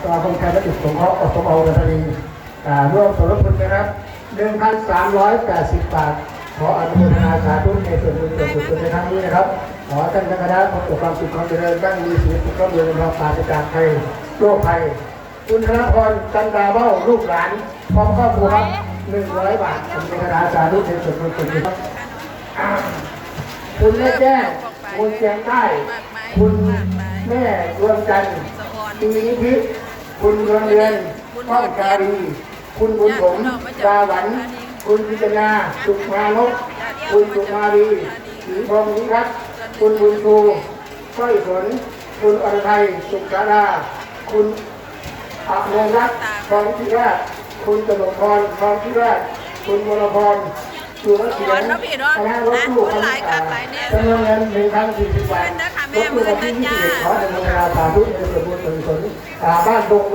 สมาคมไทยและจุดสงเคราะห์อสมอุดรธานีอ่าร่วมสมทบทุนนะครับ1,380 บาท ขออนุโมทนาสาธุในส่วนบุญส่วนกุศลในครั้งนี้นะครับ ขอท่านคณะประสบความสุขความเจริญตั้งมีชีวิตก็เมืองเราปราศจากภัยโรคภัย คุณธนพรจันดาเบ้าลูกหลานพร้อมครอบครัวครับ100 บาทผมเป็นคณะสาธุในส่วนบุญส่วนกุศลครับอ่าคุณแม่แจ้งคุณเชียงใต้คุณแม่ดวงจันทร์ ปีนิพิษคุณดวงเรือนป้องการีคุณบุญผมดาหวัน คุณพิจนาสุขมานกคุณสุมารีศรีพรหมนิรัตน์คุณบุญชูก้อยฝนคุณอรไทยสุขสาราคุณอเมรรัตน์ทองพิราชคุณกนกพรทองพิราชคุณวรพรสุรเสียงคณะรถตู้คณะจำนวนเงินหนึ่งพันสี่สิบบาทรถตู้วันที่ยี่สิบเอ็ดขออนุโมทนาสาธุในส่วนบุญส่วนกุศลอ่า บ้านดง